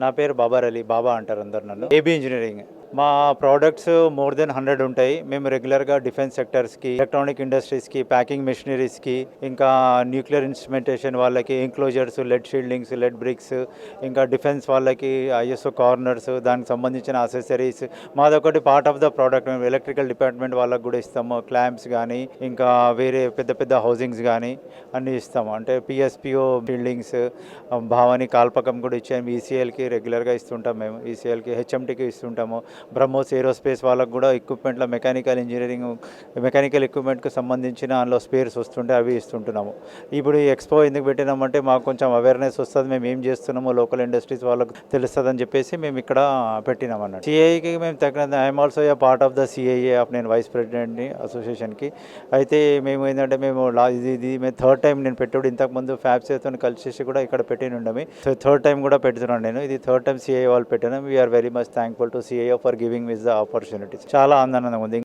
నా పేరు బాబార్ అలీ బాబా అంటారు అందరు నన్ను. AB engineering. మా ప్రోడక్ట్స్ మోర్ దెన్ హండ్రెడ్ ఉంటాయి. మేము రెగ్యులర్గా డిఫెన్స్ సెక్టర్స్కి ఎలక్ట్రానిక్ ఇండస్ట్రీస్కి ప్యాకింగ్ మెషినరీస్కి ఇంకా న్యూక్లియర్ ఇన్స్ట్రుమెంటేషన్ వాళ్ళకి enclosures lead shieldings lead bricks ఇంకా డిఫెన్స్ వాళ్ళకి ఐఎస్ఓ కార్నర్స్ దానికి సంబంధించిన అసెసరీస్ మాదొకటి పార్ట్ ఆఫ్ ద ప్రోడక్ట్ మేము ఎలక్ట్రికల్ డిపార్ట్మెంట్ వాళ్ళకి కూడా ఇస్తాము. క్లాంప్స్ కానీ ఇంకా వేరే పెద్ద పెద్ద హౌసింగ్స్ కానీ అన్నీ ఇస్తాము. అంటే పిఎస్పిఓ బిల్డింగ్స్ భావని కాల్పకం కూడా ఇచ్చాము ఈసీఎల్కి రెగ్యులర్గా ఇస్తుంటాం మేము. ఈసీఎల్కి హెచ్ఎంటీకి ఇస్తుంటాము. బ్రహ్మోస్ ఏరోస్పేస్ వాళ్ళకు కూడా ఎక్విప్మెంట్లో మెకానికల్ ఇంజనీరింగ్ మెకానికల్ ఎక్విప్మెంట్కి సంబంధించిన అందులో స్పేర్స్ వస్తుంటే అవి ఇస్తుంటున్నాము. ఇప్పుడు ఈ ఎక్స్పో ఎందుకు పెట్టినామంటే మాకు కొంచెం అవేర్నెస్ వస్తుంది మేము ఏం చేస్తున్నామో లోకల్ ఇండస్ట్రీస్ వాళ్ళకు తెలుస్తుంది అని చెప్పేసి మేము ఇక్కడ పెట్టినాం అన్నట్టు సిఐకి మేము తగిన I'm also a part of the CIA of నేను వైస్ ప్రెసిడెంట్ని అసోసియేషన్కి అయితే మేము ఏంటంటే మేము లా ఇది ఇది మేము థర్డ్ టైం నేను పెట్టుడు ఇంతకుముందు ఫ్యాబ్సేతో కలిసి కూడా ఇక్కడ పెట్టి ఉండమి సో థర్డ్ టైం కూడా పెడుతున్నాను నేను. ఇది థర్డ్ టైం సిఐ వాళ్ళు పెట్టాను. We are very much thankful to CI for giving with the opportunities. చాలా ఆనందంగా ఉంది.